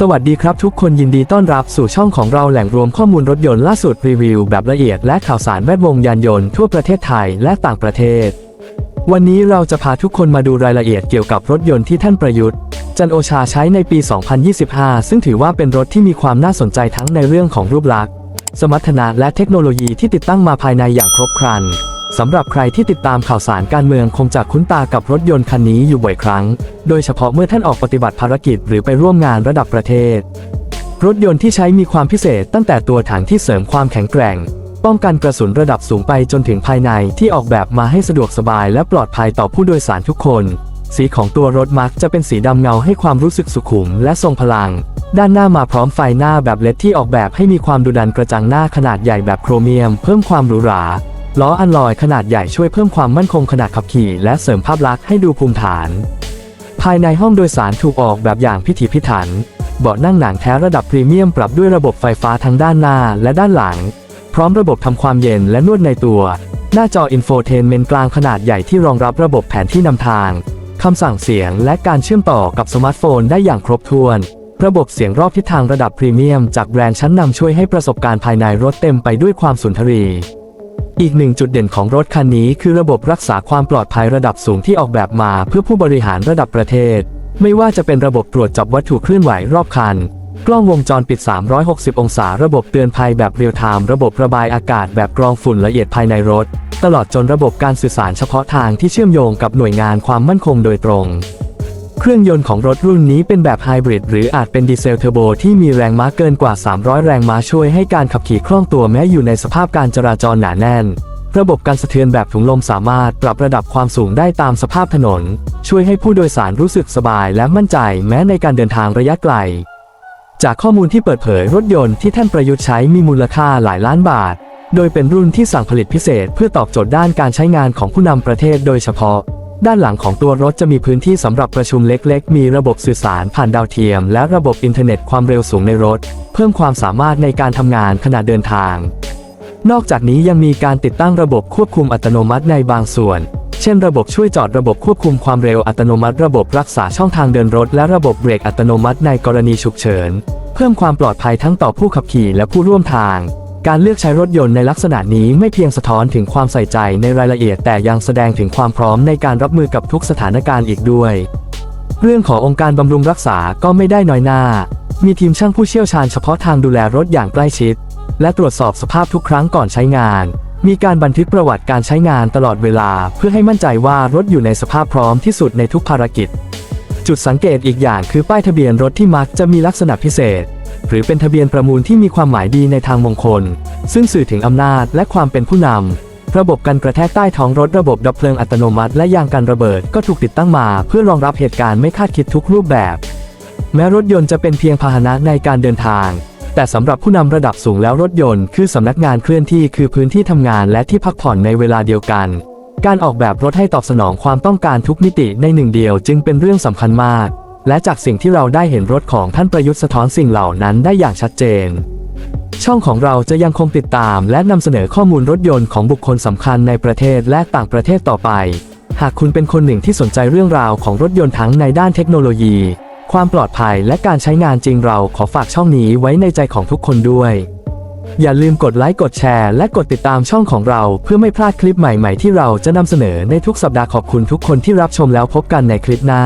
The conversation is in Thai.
สวัสดีครับทุกคนยินดีต้อนรับสู่ช่องของเราแหล่งรวมข้อมูลรถยนต์ล่าสุดรีวิว แบบละเอียดและข่าวสารแวดวงยานยนต์ทั่วประเทศไทยและต่างประเทศ วันนี้เราจะพาทุกคนมาดูรายละเอียดเกี่ยวกับรถยนต์ที่ท่านประยุทธ์ จันโอชาใช้ในปี 2025 ซึ่งถือว่าเป็นรถที่มีความน่าสนใจทั้งในเรื่องของรูปลักษณ์ สมรรถนะและเทคโนโลยีที่ติดตั้งมาภายในอย่างครบครัน สำหรับใครที่ติดตามข่าวสารการเมืองคงจะคุ้นตากับรถยนต์คันนี้อยู่บ่อยครั้ง โดยเฉพาะเมื่อท่านออกปฏิบัติภารกิจหรือไปร่วมงานระดับประเทศ รถยนต์ที่ใช้มีความพิเศษตั้งแต่ตัวถังที่เสริมความแข็งแกร่ง ป้องกันกระสุนระดับสูงไปจนถึงภายในที่ออกแบบมาให้สะดวกสบายและปลอดภัยต่อผู้โดยสารทุกคน สีของตัวรถมักจะเป็นสีดำเงาให้ความรู้สึกสุขุมและทรงพลัง ด้านหน้ามาพร้อมไฟหน้าแบบเลดที่ออกแบบให้มีความดุดันกระจังหน้าขนาดใหญ่แบบโครเมียม เพิ่มความหรูหรา ล้ออัลลอยขนาดใหญ่ช่วยเพิ่มความมั่นคงขนาดขับขี่ และเสริมภาพลักษณ์ให้ดูภูมิฐาน ภายในห้องโดยสารถูกออกแบบอย่างพิถีพิถัน เบาะนั่งหนังแท้ระดับพรีเมียมปรับด้วยระบบไฟฟ้าทั้งด้านหน้าและด้านหลัง พร้อมระบบทำความเย็นและนวดในตัว หน้าจออินโฟเทนเมนต์กลางขนาดใหญ่ที่รองรับระบบแผนที่นำทางคำสั่งเสียงและการเชื่อมต่อกับสมาร์ทโฟนได้อย่างครบถ้วน ระบบเสียงรอบทิศทางระดับพรีเมียมจากแบรนด์ชั้นนำช่วยให้ประสบการณ์ภายในรถเต็มไปด้วยความสุนทรี อีกหนึ่งจุดเด่นของรถคันนี้คือระบบรักษาความปลอดภัยระดับสูงที่ออกแบบมาเพื่อผู้บริหารระดับประเทศ ไม่ว่าจะเป็นระบบตรวจจับวัตถุเคลื่อนไหวรอบคัน กล้องวงจรปิด 360 องศา ระบบเตือนภัยแบบเรียลไทม์ระบบระบายอากาศแบบกรองฝุ่นละเอียดภายในรถ ตลอดจนระบบการสื่อสารเฉพาะทางที่เชื่อมโยงกับหน่วยงานความมั่นคงโดยตรง เครื่องยนต์ของรถรุ่นนี้เป็นแบบไฮบริดหรืออาจเป็นดีเซลเทอร์โบที่มีแรงม้าเกินกว่า 300 แรงม้าช่วยให้การขับขี่คล่องตัวแม้อยู่ในสภาพการจราจรหนาแน่น ระบบการสะเทือนแบบถุงลมสามารถปรับระดับความสูงได้ตามสภาพถนน ช่วยให้ผู้โดยสารรู้สึกสบายและมั่นใจแม้ในการเดินทางระยะไกล จากข้อมูลที่เปิดเผยรถยนต์ที่ท่านประยุทธ์ใช้มีมูลค่าหลายล้านบาท โดยเป็นรุ่นที่สั่งผลิตพิเศษเพื่อตอบโจทย์ด้านการใช้งานของผู้นำประเทศโดยเฉพาะ ด้านหลังของตัวรถจะมีพื้นที่สำหรับประชุมเล็กๆ มีระบบสื่อสารผ่านดาวเทียม และระบบอินเทอร์เน็ตความเร็วสูงในรถ เพิ่มความสามารถในการทำงานขณะเดินทาง นอกจากนี้ยังมีการติดตั้งระบบควบคุมอัตโนมัติในบางส่วน เช่นระบบช่วยจอดระบบควบคุมความเร็วอัตโนมัติ ระบบรักษาช่องทางเดินรถ และระบบเบรกอัตโนมัติในกรณีฉุกเฉิน เพิ่มความปลอดภัยทั้งต่อผู้ขับขี่และผู้ร่วมทาง การเลือกใช้รถยนต์ในลักษณะนี้ไม่เพียงสะท้อนถึงความใส่ใจในรายละเอียด แต่ยังแสดงถึงความพร้อมในการรับมือกับทุกสถานการณ์อีกด้วย เรื่องขององค์การบำรุงรักษาก็ไม่ได้น้อยหน้า มีทีมช่างผู้เชี่ยวชาญเฉพาะทางดูแลรถอย่างใกล้ชิด และตรวจสอบสภาพทุกครั้งก่อนใช้งาน มีการบันทึกประวัติการใช้งานตลอดเวลา เพื่อให้มั่นใจว่ารถอยู่ในสภาพพร้อมที่สุดในทุกภารกิจ จุดสังเกตอีกอย่างคือป้ายทะเบียนรถที่มักจะมีลักษณะพิเศษ รือเป็นทะเบียนประมูลที่มีความหมายดีในทางมงคล ซึ่งสื่อถึงอำนาจและความเป็นผู้นำ ระบบกันกระแทกใต้ท้องรถระบบดับเพลิงอัตโนมัติและยางกันระเบิดก็ถูกติดตั้งมาเพื่อรองรับเหตุการณ์ไม่คาดคิดทุกรูปแบบ แม้รถยนต์จะเป็นเพียงพาหนะในการเดินทาง แต่สำหรับผู้นำระดับสูงแล้วรถยนต์คือสำนักงานเคลื่อนที่คือพื้นที่ทำงานและที่พักผ่อนในเวลาเดียวกัน การออกแบบรถให้ตอบสนองความต้องการทุกมิติในหนึ่งเดียวจึงเป็นเรื่องสำคัญมาก และจากสิ่งที่เราได้เห็นรถของท่านประยุทธ์สะท้อนสิ่งเหล่านั้นได้อย่างชัดเจน ช่องของเราจะยังคงติดตามและนำเสนอข้อมูลรถยนต์ของบุคคลสำคัญในประเทศและต่างประเทศต่อไป หากคุณเป็นคนหนึ่งที่สนใจเรื่องราวของรถยนต์ทั้งในด้านเทคโนโลยี ความปลอดภัยและการใช้งานจริงเราขอฝากช่องนี้ไว้ในใจของทุกคนด้วย อย่าลืมกดไลค์กดแชร์ และกดติดตามช่องของเรา เพื่อไม่พลาดคลิปใหม่ ๆ ที่เราจะนำเสนอในทุกสัปดาห์ขอบคุณทุกคนที่รับชมแล้วพบกันในคลิปหน้า